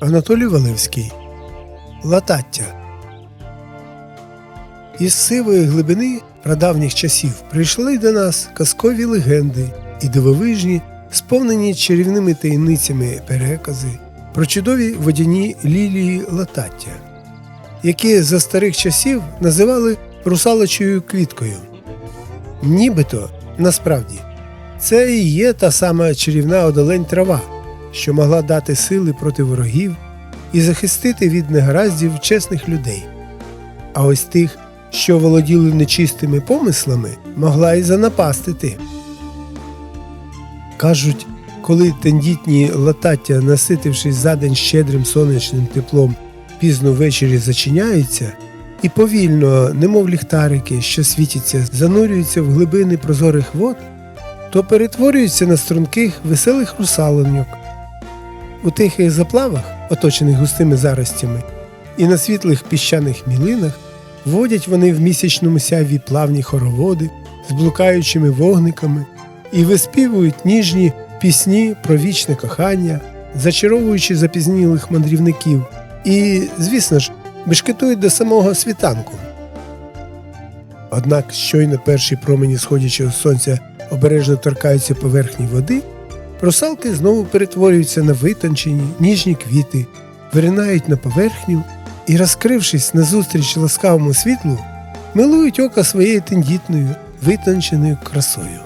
Анатолій Валевський Латаття Із сивої глибини прадавніх часів прийшли до нас казкові легенди і дивовижні, сповнені чарівними таємницями перекази про чудові водяні лілії латаття, які за старих часів називали русалочою квіткою. Нібито, насправді, це і є та сама чарівна одолень трава, що могла дати сили проти ворогів і захистити від негараздів чесних людей. А ось тих, що володіли нечистими помислами, могла й занапастити. Кажуть, коли тендітні латаття, наситившись за день щедрим сонячним теплом, пізно ввечері зачиняються, і повільно, немов ліхтарики, що світяться, занурюються в глибини прозорих вод, то перетворюються на струнких веселих русалоньок. У тихих заплавах, оточених густими заростями, і на світлих піщаних мілинах водять вони в місячному сяві плавні хороводи з блукаючими вогниками і виспівують ніжні пісні про вічне кохання, зачаровуючи запізнілих мандрівників, і, звісно ж, бешкетують до самого світанку. Однак щойно перші промені сходячого сонця обережно торкаються поверхні води, русалки знову перетворюються на витончені, ніжні квіти, виринають на поверхню і, розкрившись назустріч ласкавому світлу, милують ока своєю тендітною, витонченою красою.